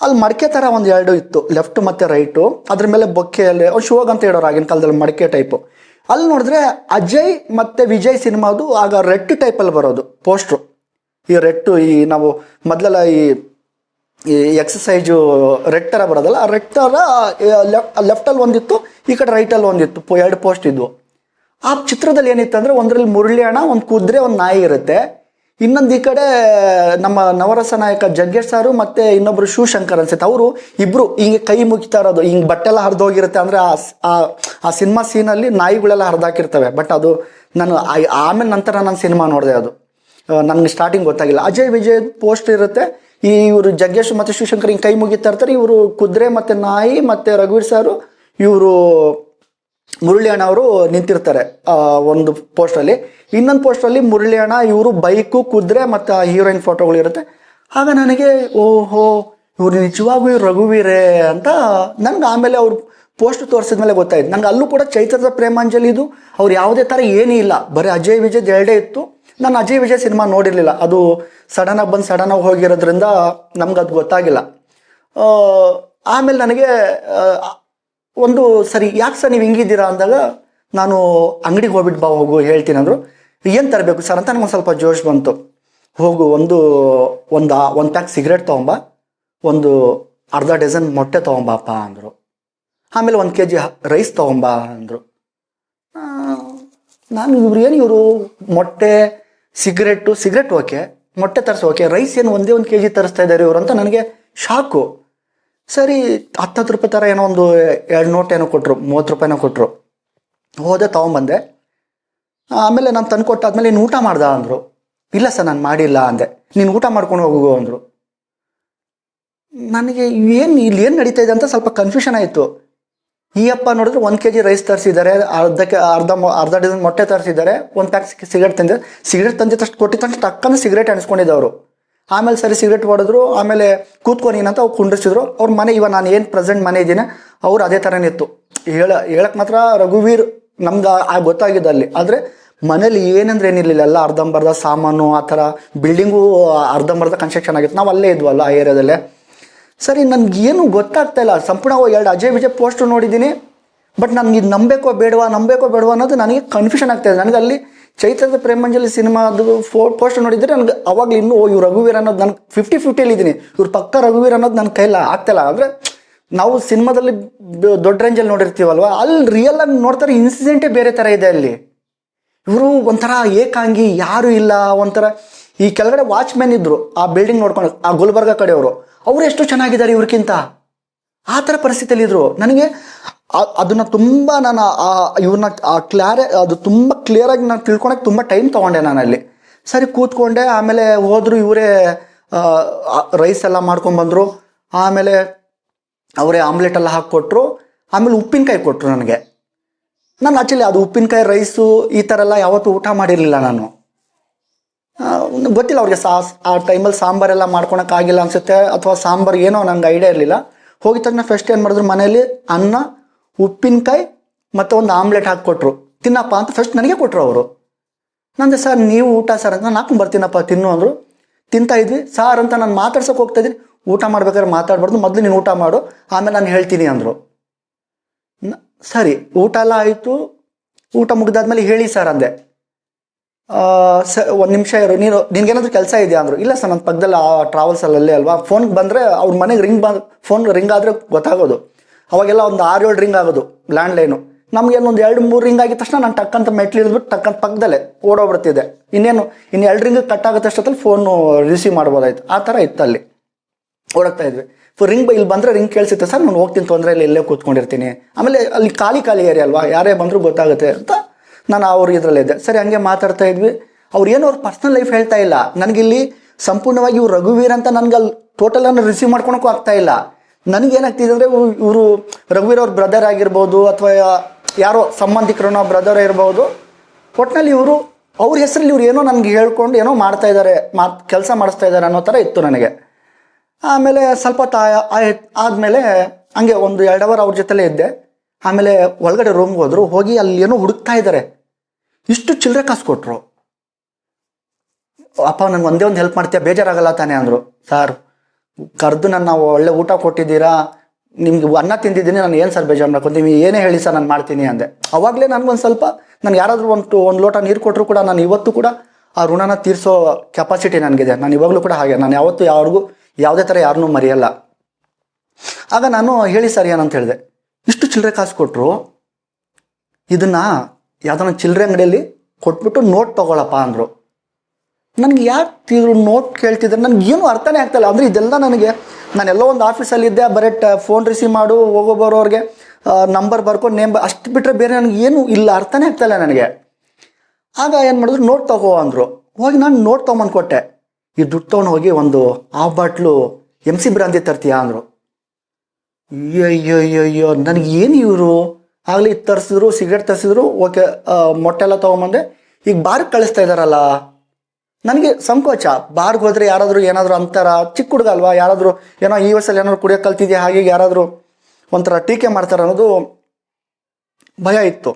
ಅಲ್ಲಿ ಮಡಿಕೆ ಥರ ಒಂದು ಎರಡು ಇತ್ತು, ಲೆಫ್ಟ್ ಮತ್ತೆ ರೈಟು. ಅದ್ರ ಮೇಲೆ ಬೊಕ್ಕೆಯಲ್ಲಿ ಶಿವಗ್ ಅಂತ ಹೇಳೋರು ಆಗಿನ ಕಾಲದಲ್ಲಿ ಮಡಿಕೆ ಟೈಪು. ಅಲ್ಲಿ ನೋಡಿದ್ರೆ ಅಜಯ್ ಮತ್ತೆ ವಿಜಯ್ ಸಿನಿಮಾದು ಆಗ ರೆಡ್ ಟೈಪಲ್ಲಿ ಬರೋದು, ಪೋಸ್ಟ್ರು. ಈ ರೆಟ್ಟು ಈ ನಾವು ಮೊದಲೆಲ್ಲ ಈ ಈ ಎಕ್ಸಸೈಜು ರೆಡ್ ಥರ ಬರೋದಲ್ಲ, ಆ ರೆಡ್ ಥರ ಲೆಫ್ಟಲ್ಲಿ ಒಂದಿತ್ತು, ಈ ಕಡೆ ರೈಟಲ್ಲಿ ಒಂದಿತ್ತು ಎರಡು ಪೋಸ್ಟ್ ಇದ್ವು. ಆ ಚಿತ್ರದಲ್ಲಿ ಏನಿತ್ತು ಅಂದರೆ ಒಂದರಲ್ಲಿ ಮುರಳಿ ಹಣ ಒಂದು ಕುದುರೆ, ಒಂದು ನಾಯಿ ಇರುತ್ತೆ. ಇನ್ನೊಂದು ಈ ಕಡೆ, ನಮ್ಮ ನವರಸ ನಾಯಕ ಜಗ್ಗೇಶ್ ಸಾರು ಮತ್ತು ಇನ್ನೊಬ್ರು ಶಿವಶಂಕರ್ ಅನ್ಸುತ್ತೆ. ಅವರು ಇಬ್ಬರು ಹಿಂಗೆ ಕೈ ಮುಗಿತಾ ಇರೋದು, ಹಿಂಗೆ ಬಟ್ಟೆಲ್ಲ ಹರಿದೋಗಿರುತ್ತೆ ಅಂದರೆ ಆ- ಆ ಸಿನಿಮಾ ಸೀನಲ್ಲಿ ನಾಯಿಗಳೆಲ್ಲ ಹರಿದಾಕಿರ್ತವೆ. ಬಟ್ ಅದು ನಾನು ಆಮೇಲೆ ನಂತರ ನಾನು ಸಿನಿಮಾ ನೋಡಿದೆ ಅದು. ನನಗೆ ಸ್ಟಾರ್ಟಿಂಗ್ ಗೊತ್ತಾಗಿಲ್ಲ. ಅಜಯ್ ವಿಜಯ್ ಪೋಸ್ಟ್ ಇರುತ್ತೆ. ಈ ಇವರು ಜಗ್ಗೇಶ್ ಮತ್ತು ಶಿವಶಂಕರ್ ಹಿಂಗೆ ಕೈ ಮುಗಿತಾ ಇರ್ತಾರೆ. ಇವರು ಕುದುರೆ ಮತ್ತು ನಾಯಿ ಮತ್ತು ರಘುವೀರ್ ಸಾರು, ಇವರು ಮುರಳಿ ಅಣ್ಣ ಅವರು ನಿಂತಿರ್ತಾರೆ ಒಂದು ಪೋಸ್ಟಲ್ಲಿ ಇನ್ನೊಂದು ಪೋಸ್ಟಲ್ಲಿ ಮುರಳಿ ಅಣ್ಣ ಇವರು ಬೈಕು, ಕುದುರೆ ಮತ್ತು ಹೀರೋಯಿನ್ ಫೋಟೋಗಳು ಇರುತ್ತೆ. ಆಗ ನನಗೆ, ಓಹೋ, ಇವ್ರು ನಿಜವಾಗೂ ಇವ್ರು ರಘುವೀರೇ ಅಂತ ನನಗೆ ಆಮೇಲೆ ಅವ್ರು ಪೋಸ್ಟ್ ತೋರಿಸಿದ ಮೇಲೆ ಗೊತ್ತಾಯ್ತು. ನಂಗೆ ಅಲ್ಲೂ ಕೂಡ ಚೈತ್ರದ ಪ್ರೇಮಾಂಜಲಿ ಇದು. ಅವ್ರು ಯಾವುದೇ ಥರ ಏನೂ ಇಲ್ಲ. ಬರೀ ಅಜಯ್ ವಿಜಯ್ ಎರಡೇ ಇತ್ತು. ನಾನು ಅಜಯ್ ವಿಜಯ್ ಸಿನಿಮಾ ನೋಡಿರಲಿಲ್ಲ. ಅದು ಸಡನ್ನಾಗಿ ಬಂದು ಸಡನ್ನಾಗಿ ಹೋಗಿರೋದ್ರಿಂದ ನಮ್ಗೆ ಅದು ಗೊತ್ತಾಗಿಲ್ಲ. ಆಮೇಲೆ ನನಗೆ ಒಂದು ಸರಿ, ಯಾಕೆ ಸರ್ ನೀವು ಹಿಂಗಿದ್ದೀರಾ ಅಂದಾಗ ನಾನು ಅಂಗಡಿಗೆ ಹೋಗ್ಬಿಟ್ಟು ಬಾ, ಹೋಗು, ಹೇಳ್ತೀನಿ ಅಂದರು. ಏನು ತರಬೇಕು ಸರ್ ಅಂತ ನನಗೆ ಸ್ವಲ್ಪ ಜೋಶ್ ಬಂತು. ಹೋಗು, ಒಂದು ಒಂದು ಒಂದು ಪ್ಯಾಕ್ ಸಿಗರೇಟ್ ತೊಗೊಂಬ. ಒಂದು ಅರ್ಧ ಡಜನ್ ಮೊಟ್ಟೆ ತೊಗೊಂಬಪ್ಪ ಅಂದರು. ಆಮೇಲೆ ಒಂದು ಕೆ ಜಿ ರೈಸ್ ತೊಗೊಂಬ ಅಂದರು. ನಾನು ಇವ್ರು ಏನು ಇವರು ಮೊಟ್ಟೆ ಸಿಗರೆಟ್ಟು, ಸಿಗರೆಟ್ ಓಕೆ, ಮೊಟ್ಟೆ ತರಿಸಿ, ಓಕೆ, ರೈಸ್ ಏನು ಒಂದೇ ಒಂದು ಕೆ ಜಿ ತರಿಸ್ತಾ ಇದ್ದಾರೆ ಇವರು ಅಂತ ನನಗೆ ಶಾಕು. ಸರಿ, ಹತ್ತತ್ತು ರೂಪಾಯಿ ಥರ ಏನೋ ಒಂದು ಎರಡು ನೋಟ್ ಏನೋ ಕೊಟ್ಟರು ಮೂವತ್ತು ರೂಪಾಯಿನೋ ಕೊಟ್ಟರು ಹೋದೆ, ತೊಗೊಂಬಂದೆ. ಆಮೇಲೆ ನಾನು ತಂದು ಕೊಟ್ಟಾದ್ಮೇಲೆ ನೀನು ಊಟ ಮಾಡ್ದ ಅಂದರು. ಇಲ್ಲ ಸರ್, ನಾನು ಮಾಡಿಲ್ಲ ಅಂದೆ. ನೀನು ಊಟ ಮಾಡ್ಕೊಂಡು ಹೋಗು ಅಂದರು. ನನಗೆ ಏನು, ಇಲ್ಲಿ ಏನು ನಡೀತಾ ಇದೆ ಅಂತ ಸ್ವಲ್ಪ ಕನ್ಫ್ಯೂಷನ್ ಆಯಿತು. ಈ ಅಪ್ಪ ನೋಡಿದ್ರೆ ಒಂದು ಕೆ ಜಿ ರೈಸ್ ತರಿಸಿದ್ದಾರೆ. ಅರ್ಧಕ್ಕೆ ಅರ್ಧ ಅರ್ಧ ಡಜನ್ ಮೊಟ್ಟೆ ತರಿಸಿದ್ದಾರೆ. ಒಂದು ಪ್ಯಾಕ್ ಸಿಗರೇಟ್ ತಂದಿದ್ದಾರೆ ಸಿಗರೇಟ್ ತಂದಿದ ತಕ್ಷಣ ಕೊಟ್ಟಿದ ತಕ್ಷಣ ಟಕ್ಕಂತ ಸಿಗರೇಟ್ ಅನಿಸ್ಕೊಂಡಿದ್ದವರು ಆಮೇಲೆ ಸರಿ ಸಿಗರೆಟ್ ಹೊಡೆದ್ರು, ಆಮೇಲೆ ಕೂತ್ಕೊಂಡು ಏನಂತ ಅವ್ರು ಕುಂಡಿಸಿದ್ರು ಅವ್ರ ಮನೆ ಇವಾಗ ನಾನು ಏನು ಪ್ರೆಸೆಂಟ್ ಮನೆ ಇದ್ದೀನಿ ಅವ್ರು ಅದೇ ಥರನೇ ಇತ್ತು. ಹೇಳ ಹೇಳಕ್ ಮಾತ್ರ ರಘುವೀರ್ ನಮ್ದು ಆ ಗೊತ್ತಾಗಿದೆ ಅಲ್ಲಿ. ಆದರೆ ಮನೇಲಿ ಏನಂದ್ರೆ ಏನಿರಲಿಲ್ಲ, ಎಲ್ಲ ಅರ್ಧಂಬರ್ಧ ಸಾಮಾನು, ಆ ಥರ ಬಿಲ್ಡಿಂಗು ಅರ್ಧಂಬರ್ಧ ಕನ್ಸ್ಟ್ರಕ್ಷನ್ ಆಗಿತ್ತು. ನಾವು ಅಲ್ಲೇ ಇದ್ವಲ್ಲ ಆ ಏರಿಯಾದಲ್ಲೇ ಸರಿ, ನನ್ಗೇನು ಗೊತ್ತಾಗ್ತಾ ಇಲ್ಲ. ಸಂಪೂರ್ಣ ಎರಡು ಅಜಯ್ ವಿಜಯ್ ಪೋಸ್ಟ್ ನೋಡಿದ್ದೀನಿ. ಬಟ್ ನನಗೆ ಇದು ನಂಬೇಕೋ ಬೇಡವಾ ನಂಬೇಕೋ ಬೇಡವಾ ಅನ್ನೋದು ನನಗೆ ಕನ್ಫ್ಯೂಷನ್ ಆಗ್ತಾ ಇದೆ. ನನಗೆ ಅಲ್ಲಿ ಚೈತ್ರದ ಪ್ರೇಮಂಜಲಿ ಸಿನಿಮಾದು ಫೋ ಪೋಸ್ಟ್ ನೋಡಿದ್ರೆ ನನಗೆ ಅವಾಗಲೂ ಇನ್ನೂ, ಓ, ಇವ್ರು ರಘುವೀರ್ ಅನ್ನೋದು ನನಗೆ ಫಿಫ್ಟಿ ಫಿಫ್ಟಿಯಲ್ಲಿ ಇದ್ದೀನಿ. ಇವ್ರು ಪಕ್ಕ ರಘುವೀರ್ ಅನ್ನೋದು ನನ್ನ ಕೈಲ ಆಗ್ತಾಯಿಲ್ಲ ಅಂದರೆ ನಾವು ಸಿನಿಮಾದಲ್ಲಿ ದೊಡ್ಡ ರೇಂಜಲ್ಲಿ ನೋಡಿರ್ತೀವಲ್ವ? ಅಲ್ಲಿ ರಿಯಲ್ ಆಗಿ ನೋಡ್ತಾರೆ ಇನ್ಸಿಡೆಂಟೇ ಬೇರೆ ಥರ ಇದೆ ಅಲ್ಲಿ. ಇವರು ಒಂಥರ ಏಕಾಂಗಿ, ಯಾರು ಇಲ್ಲ, ಒಂಥರ ಈ ಕೆಳಗಡೆ ವಾಚ್ಮ್ಯಾನ್ ಇದ್ರು, ಆ ಬಿಲ್ಡಿಂಗ್ ನೋಡ್ಕೊಂಡು, ಆ ಗುಲ್ಬರ್ಗ ಕಡೆಯವರು, ಅವರು ಎಷ್ಟು ಚೆನ್ನಾಗಿದ್ದಾರೆ ಇವ್ರಿಗಿಂತ ಆ ಥರ ಪರಿಸ್ಥಿತಿಯಲ್ಲಿ ಇದ್ರು. ನನಗೆ ಅದನ್ನ ತುಂಬ ನಾನು ಆ ಇವ್ರನ್ನ, ಆ ಕ್ಲಾರೆ, ಅದು ತುಂಬ ಕ್ಲಿಯರಾಗಿ ನಾನು ತಿಳ್ಕೊಳಕ್ಕೆ ತುಂಬ ಟೈಮ್ ತಗೊಂಡೆ ನಾನು ಅಲ್ಲಿ ಸರಿ, ಕೂತ್ಕೊಂಡೆ, ಆಮೇಲೆ ಹೋದ್ರು ಇವರೇ ರೈಸ್ ಎಲ್ಲ ಮಾಡ್ಕೊಂಡ್ಬಂದರು ಆಮೇಲೆ ಅವರೇ ಆಮ್ಲೆಟ್ ಎಲ್ಲ ಹಾಕ್ಕೊಟ್ರು. ಆಮೇಲೆ ಉಪ್ಪಿನಕಾಯಿ ಕೊಟ್ಟರು ನನಗೆ. ನಾನು ಆಕ್ಚುಲಿ ಅದು ಉಪ್ಪಿನಕಾಯಿ ರೈಸು ಈ ಥರ ಎಲ್ಲ ಯಾವತ್ತೂ ಊಟ ಮಾಡಿರಲಿಲ್ಲ ನಾನು. ಗೊತ್ತಿಲ್ಲ ಅವ್ರಿಗೆ ಸಾ, ಆ ಟೈಮಲ್ಲಿ ಸಾಂಬಾರೆಲ್ಲ ಮಾಡ್ಕೊಳಕ್ಕಾಗಿಲ್ಲ ಅನ್ಸುತ್ತೆ, ಅಥವಾ ಸಾಂಬಾರು ಏನೋ ನಂಗೆ ಐಡಿಯಾ ಇರಲಿಲ್ಲ. ಹೋಗಿದ ತಕ್ಷಣ ಫಸ್ಟ್ ಏನು ಮಾಡಿದ್ರು ಮನೇಲಿ ಅನ್ನ, ಉಪ್ಪಿನಕಾಯಿ ಮತ್ತು ಒಂದು ಆಮ್ಲೆಟ್ ಹಾಕ್ಕೊಟ್ರು ತಿನ್ನಪ್ಪ ಅಂತ ಫಸ್ಟ್ ನನಗೆ ಕೊಟ್ಟರು ಅವರು. ನಂದೆ, ಸರ್, ನೀವು ಊಟ ಸರ್ ಅಂತ ನಾನು ಬರ್ತೀನಪ್ಪ, ತಿನ್ನು, ಅಂದರು. ತಿಂತಾ ಇದ್ವಿ. ಸಾರ್ ಅಂತ ನಾನು ಮಾತಾಡ್ಸೋಕೆ ಹೋಗ್ತಾ ಇದ್ದೀನಿ. ಊಟ ಮಾಡ್ಬೇಕಾದ್ರೆ ಮಾತಾಡ್ಬಾರ್ದು. ಮೊದಲು ನೀನು ಊಟ ಮಾಡು. ಆಮೇಲೆ ನಾನು ಹೇಳ್ತೀನಿ, ಅಂದರು. ಸರಿ, ಊಟ ಎಲ್ಲ ಆಯಿತು. ಊಟ ಮುಗಿದಾದ್ಮೇಲೆ ಹೇಳಿ ಸರ್, ಅಂದೆ. ಸ, ಒಂದು ನಿಮಿಷ ಇರು. ನೀನು, ನಿನ್ಗೇನಾದ್ರೂ ಕೆಲಸ ಇದೆಯಾ ಅಂದರು? ಇಲ್ಲ ಸರ್ ನನ್ನ ಪಕ್ಕದಲ್ಲಿ ಆ ಟ್ರಾವೆಲ್ಸ್ ಅಲ್ಲಿ ಅಲ್ವಾ? ಫೋನ್ಗೆ ಬಂದರೆ ಅವ್ರ ಮನೆಗೆ ರಿಂಗ್ ಬಂದು ಫೋನ್ ರಿಂಗ್ ಆದರೆ ಗೊತ್ತಾಗೋದು. ಅವಾಗೆಲ್ಲ ಒಂದು ಆರು ಏಳು ರಿಂಗ್ ಆಗೋದು ಲ್ಯಾಂಡ್ಲೈನು ನಮಗೇನು ಒಂದು ಎರಡು ಮೂರು ರಿಂಗ್ ಆಗಿದ ತಕ್ಷಣ ನಾನು ಟಕ್ಕಂತ ಮೆಟ್ಲು ಇಳಿದ್ಬಿಟ್ಟು ಟಕ್ಕಂತ ಪಕ್ಕದಲ್ಲೇ ಓಡೋಗ್ಬಿಡ್ತಿದ್ದೆ. ಇನ್ನೇನು ಇನ್ನು ಎರಡು ರಿಂಗ್ ಕಟ್ ಆಗೋ ಅಷ್ಟೊತ್ತಲ್ಲಿ ಫೋನು ರಿಸೀವ್ ಮಾಡ್ಬೋದಾಯ್ತು. ಆ ಥರ ಇತ್ತು ಅಲ್ಲಿ. ಓಡಾಗ್ತಾ ಇದ್ವಿ. ರಿಂಗ್ ಇಲ್ಲಿ ಬಂದರೆ ರಿಂಗ್ ಕೇಳಿಸುತ್ತೆ. ಸರ್, ನಾನು ಹೋಗ್ತೀನಿ, ತೊಂದರೆ ಇಲ್ಲ, ಇಲ್ಲೇ ಕೂತ್ಕೊಂಡಿರ್ತೀನಿ. ಆಮೇಲೆ ಅಲ್ಲಿ ಖಾಲಿ ಖಾಲಿ ಏರಿಯಾ ಅಲ್ವಾ? ಯಾರೇ ಬಂದರೂ ಗೊತ್ತಾಗುತ್ತೆ ಅಂತ ನಾನು ಅವ್ರ ಇದರಲ್ಲೇ ಇದ್ದೆ. ಸರಿ, ಹಂಗೆ ಮಾತಾಡ್ತಾ ಇದ್ವಿ. ಅವ್ರು ಏನು ಅವ್ರ ಪರ್ಸ್ನಲ್ ಲೈಫ್ ಹೇಳ್ತಾ ಇಲ್ಲ. ನನಗಿಲ್ಲಿ ಸಂಪೂರ್ಣವಾಗಿ ಇವ್ರು ರಘುವೀರ್ ಅಂತ ನನಗೆ ಅಲ್ಲಿ ಟೋಟಲ್ ಅನ್ನು ರಿಸೀವ್ ಮಾಡ್ಕೊಳಕ್ಕೂ ಆಗ್ತಾ ಇಲ್ಲ. ನನಗೇನಾಗ್ತಿದೆ ಅಂದರೆ ಇವರು ರಘುವೀರ್ ಅವ್ರ ಬ್ರದರ್ ಆಗಿರ್ಬೋದು ಅಥವಾ ಯಾರೋ ಸಂಬಂಧಿಕರನೋ ಬ್ರದರ್ ಇರ್ಬೋದು. ಒಟ್ಟಿನಲ್ಲಿ ಇವರು ಅವ್ರ ಹೆಸರಲ್ಲಿ ಇವ್ರು ಏನೋ ನನಗೆ ಹೇಳ್ಕೊಂಡು ಏನೋ ಮಾಡ್ತಾ ಇದ್ದಾರೆ ಮಾ ಕೆಲಸ ಮಾಡಿಸ್ತಾ ಇದ್ದಾರೆ ಅನ್ನೋ ಥರ ಇತ್ತು ನನಗೆ. ಆಮೇಲೆ ಸ್ವಲ್ಪ ತಾ ಆದಮೇಲೆ ಹಂಗೆ ಒಂದು ಎರಡು ಅವರ್ ಅವ್ರ ಜೊತೆಲೇ ಇದ್ದೆ. ಆಮೇಲೆ ಒಳಗಡೆ ರೂಮ್ಗೆ ಹೋದರು. ಹೋಗಿ ಅಲ್ಲಿ ಏನೋ ಹುಡುಕ್ತಾ ಇದ್ದಾರೆ ಇಷ್ಟು ಚಿಲ್ಲರೆ ಕಾಸು ಕೊಟ್ಟರು ಅಪ್ಪ ನನಗೆ ಒಂದೇ ಒಂದು ಹೆಲ್ಪ್ ಮಾಡ್ತೀಯಾ? ಬೇಜಾರಾಗಲ್ಲ ತಾನೇ ಅಂದರು. ಸರ್, ಕರೆದು ನನ್ನ ಒಳ್ಳೆ ಊಟ ಕೊಟ್ಟಿದ್ದೀರಾ? ನಿಮ್ಗೆ ಅನ್ನ ತಿಂದಿದ್ದೀನಿ, ನಾನು ಏನು ಸರ್ ಬೇಜಾರು ಮಾಡ್ಕೊತೀನಿ ಏನೇ ಹೇಳಿ ಸರ್ ನಾನು ಮಾಡ್ತೀನಿ ಅಂದೆ. ಅವಾಗಲೇ ನನಗೊಂದು ಸ್ವಲ್ಪ ನಾನು ಯಾರಾದರೂ ಒಂದು ಒಂದು ಲೋಟ ನೀರು ಕೊಟ್ಟರು ಕೂಡ, ನಾನು ಇವತ್ತು ಕೂಡ ಆ ಋಣನ ತೀರಿಸೋ ಕೆಪಾಸಿಟಿ ನನಗಿದೆ. ನಾನು ಇವಾಗಲೂ ಕೂಡ ಹಾಗೆ. ನಾನು ಯಾವತ್ತೂ ಯಾರಿಗೂ ಯಾವುದೇ ಥರ ಯಾರನ್ನೂ ಮರೆಯಲ್ಲ. ಆಗ ನಾನು ಹೇಳಿ ಸರ್ ಏನಂತ ಹೇಳಿದೆ. ಇಷ್ಟು ಚಿಲ್ಲರೆ ಕಾಸು ಕೊಟ್ಟರು ಇದನ್ನ ಯಾವ್ದಾನ ಚಿಲ್ಲರೆ ಅಂಗಡಿಯಲ್ಲಿ ಕೊಟ್ಬಿಟ್ಟು ನೋಟ್ ತಗೊಳಪ್ಪ ಅಂದರು. ನನಗೆ ಯಾಕೆ ಇವರು ನೋಟ್ ಕೇಳ್ತಿದ್ರೆ? ನನಗೇನು ಅರ್ಥನೇ ಆಗ್ತಾಯಿಲ್ಲ ಅಂದರೆ ಇದೆಲ್ಲ ನನಗೆ ನಾನೆಲ್ಲೋ ಒಂದು ಆಫೀಸಲ್ಲಿ ಇದ್ದೆ, ಬರೀ ಫೋನ್ ರಿಸೀವ್ ಮಾಡು, ಹೋಗೋ ಬರೋರಿಗೆ ನಂಬರ್ ಬರ್ಕೊಂಡು ನೇಮ್ ಅಷ್ಟು ಬಿಟ್ಟರೆ ಬೇರೆ ನನಗೆ ಏನು ಇಲ್ಲ, ಅರ್ಥನೇ ಆಗ್ತಾಯಿಲ್ಲ ನನಗೆ. ಆಗ ಏನು ಮಾಡಿದ್ರು? ನೋಟ್ ತಗೋ ಅಂದರು. ಹೋಗಿ ನಾನು ನೋಟ್ ತೊಗೊಂಬಂದು ಕೊಟ್ಟೆ. ಈ ದುಡ್ಡು ತೊಗೊಂಡು ಹೋಗಿ ಒಂದು ಆ ಬಾಟ್ಲು ಎಂ ಸಿ ಬ್ರಾಂದಿ ತರ್ತೀಯಾ ಅಂದರು. ಅಯ್ಯೋ ಅಯ್ಯೋ ಅಯ್ಯೋ ನನಗೆ ಏನು ಇವರು? ಆಗಲಿ ತರಿಸಿದ್ರು, ಸಿಗರೇಟ್ ತರಿಸಿದ್ರು, ಓಕೆ ಮೊಟ್ಟೆ ಎಲ್ಲ ತೊಗೊಂಬಂದೆ. ಈಗ ಬಾರ್ಗೆ ಕಳಿಸ್ತಾ ಇದ್ದಾರಲ್ಲ ನನಗೆ ಸಂಕೋಚ. ಬಾರ್ಗೆ ಹೋದರೆ ಯಾರಾದರೂ ಏನಾದರೂ ಅಂತಾರ, ಚಿಕ್ಕ ಹುಡುಗ ಅಲ್ವಾ, ಯಾರಾದರೂ ಏನೋ ಈ ವರ್ಷದಲ್ಲಿ ಏನಾದ್ರು ಕುಡಿಯೋ ಕಲ್ತಿದ್ಯಾ, ಹಾಗೆ ಯಾರಾದರೂ ಒಂಥರ ಟೀಕೆ ಮಾಡ್ತಾರೆ ಅನ್ನೋದು ಭಯ ಇತ್ತು.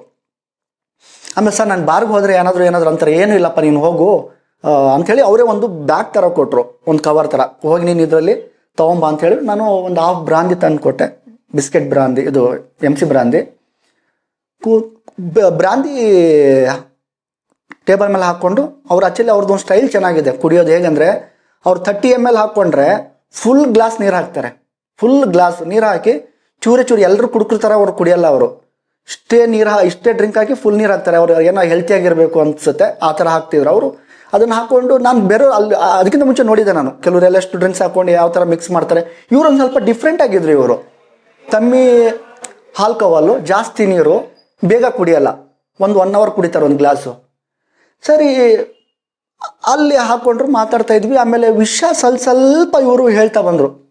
ಆಮೇಲೆ ಸರ್, ನಾನು ಬಾರ್ಗೆ ಹೋದರೆ ಏನಾದರೂ ಏನಾದರೂ ಅಂತಾರೆ, ಏನೂ ಇಲ್ಲಪ್ಪ, ನೀನು ಹೋಗು. ಅಂಥೇಳಿ ಅವರೇ ಒಂದು ಬ್ಯಾಗ್ ಥರ ಕೊಟ್ಟರು ಒಂದು ಕವರ್ ಥರ ಹೋಗಿ ನೀನು ಇದರಲ್ಲಿ, ತೊಗೊಂಬ ಅಂಥೇಳಿ ನಾನು ಒಂದು ಹಾಫ್ ಬ್ರಾಂದಿ ತಂದು ಕೊಟ್ಟೆ ಬಿಸ್ಕೆಟ್ ಬ್ರಾಂದಿ ಇದು ಎಂ ಸಿ ಬ್ರಾಂದಿ ಕೂ ಬ್ರಾಂದಿ ಟೇಬಲ್ ಮೇಲೆ ಹಾಕ್ಕೊಂಡು ಅವ್ರು ಆಕ್ಚುಲಿ ಅವ್ರದ್ದು ಒಂದು ಸ್ಟೈಲ್ ಚೆನ್ನಾಗಿದೆ. ಕುಡಿಯೋದು ಹೇಗಂದ್ರೆ ಅವ್ರು ಥರ್ಟಿ ಎಂ ಎಲ್ ಹಾಕ್ಕೊಂಡ್ರೆ ಫುಲ್ ಗ್ಲಾಸ್ ನೀರು ಹಾಕ್ತಾರೆ. ಫುಲ್ ಗ್ಲಾಸ್ ನೀರು ಹಾಕಿ ಚೂರಿ ಚೂರಿ ಎಲ್ಲರೂ ಕುಡ್ಕಿರ್ತಾರೆ ಅವ್ರು ಕುಡಿಯಲ್ಲ ಅವರು. ಇಷ್ಟೇ ನೀರು ಇಷ್ಟೇ ಡ್ರಿಂಕ್ ಹಾಕಿ ಫುಲ್ ನೀರು ಹಾಕ್ತಾರೆ. ಅವ್ರು ಏನೋ ಹೆಲ್ತಿಯಾಗಿರಬೇಕು ಅನಿಸುತ್ತೆ, ಆ ಥರ ಹಾಕ್ತಿದ್ರು ಅವರು. ಅದನ್ನು ಹಾಕೊಂಡು ನಾನು ಬೇರೆ ಅಲ್ಲಿ ಅದಕ್ಕಿಂತ ಮುಂಚೆ ನೋಡಿದ್ದೆ ನಾನು. ಕೆಲವರೆಲ್ಲ ಎಷ್ಟು ಡ್ರಿಂಕ್ಸ್ ಹಾಕೊಂಡು ಯಾವ ಥರ ಮಿಕ್ಸ್ ಮಾಡ್ತಾರೆ. ಇವರು ಒಂದು ಸ್ವಲ್ಪ ಡಿಫ್ರೆಂಟ್ ಆಗಿದ್ರು ಇವರು. ಕಮ್ಮಿ ಹಾಲ್ಕೋವಲ್ಲು ಜಾಸ್ತಿ ನೀರು ಬೇಗ ಕುಡಿಯಲ್ಲ. ಒಂದು ಒನ್ ಅವರ್ ಕುಡಿತಾರೆ ಒಂದು ಗ್ಲಾಸು ಸರಿ, ಅಲ್ಲಿ ಹಾಕೊಂಡ್ರು ಮಾತಾಡ್ತಾ ಇದ್ವಿ. ಆಮೇಲೆ ವಿಷ ಸ್ವಲ್ಪ ಸ್ವಲ್ಪ ಇವರು ಹೇಳ್ತಾ ಬಂದರು.